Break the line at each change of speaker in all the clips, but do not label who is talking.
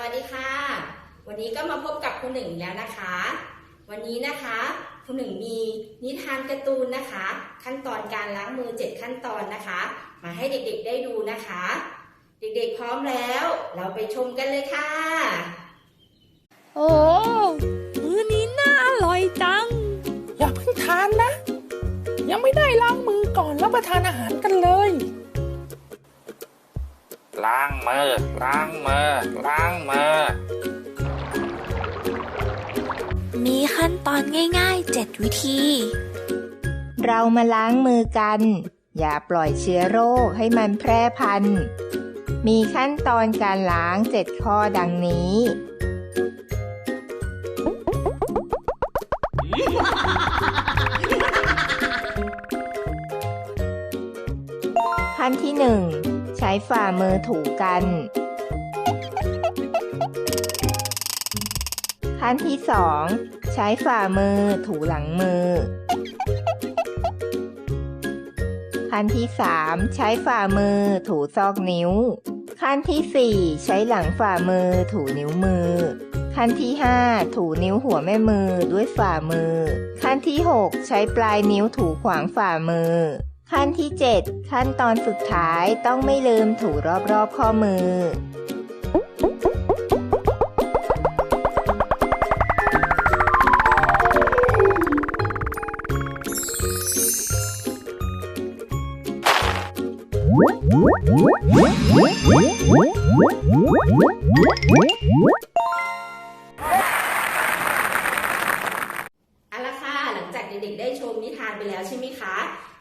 วัสดีค่ะ วันนี้ก็มาพบกับคุณหนึ่งแล้วนะคะ วันนี้นะคะคุณหนึ่งมีนิทานการ์ตูนนะคะ ขั้นตอนการล้างมือ 7 ขั้นตอนนะคะ มาให้เด็กๆได้ดูนะคะ เด็กๆพร้อมแล้ว เราไปชมกันเลยค่ะ
โอ้มื้อนี้น่าอร่อยจัง
อย่าเพิ่งทานนะ ยังไม่ได้ล้างมือก่อนรับประทานอาหารกันเลย ล้างมือ ล้างมือ ล้างมือ
มีขั้นตอนง่ายๆ 7 วิธี
เรามาล้างมือกัน อย่าปล่อยเชื้อโรคให้มันแพร่พันธุ์ มีขั้นตอนการล้าง 7 ข้อดังนี้ขั้นที่ 1 ใช้ฝ่ามือถูกัน ขั้นที่ 2 ใช้ฝ่ามือถูหลังมือ ขั้นที่ 3 ใช้ฝ่ามือถูซอกนิ้ว ขั้นที่ 4 ใช้หลังฝ่ามือถูนิ้วมือ ขั้นที่ 5 ถูนิ้วหัวแม่มือด้วยฝ่ามือ ขั้นที่ 6 ใช้ปลายนิ้วถูขวางฝ่ามือ ขั้นที่ 7 ขั้นตอนสุดท้ายต้องไม่ลืมถูรอบๆข้อมือ
เนิทานไปแล้วใช่ไหมคะ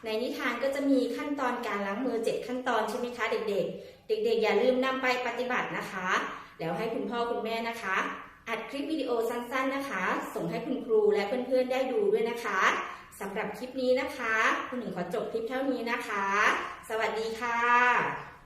ในนิทานก็จะมีขั้นตอนการล้างมือ 7 ขั้นตอนใช่ไหมคะ เด็กๆ เด็ก ๆ อย่าลืมนำไปปฏิบัตินะคะ แล้วให้คุณพ่อคุณแม่นะคะ อัดคลิปวิดีโอสั้นๆนะคะ ส่งให้คุณครูและเพื่อนๆได้ดูด้วยนะคะสำหรับคลิปนี้นะคะ คุณหนึ่งขอจบคลิปเท่านี้นะคะ สวัสดีค่ะ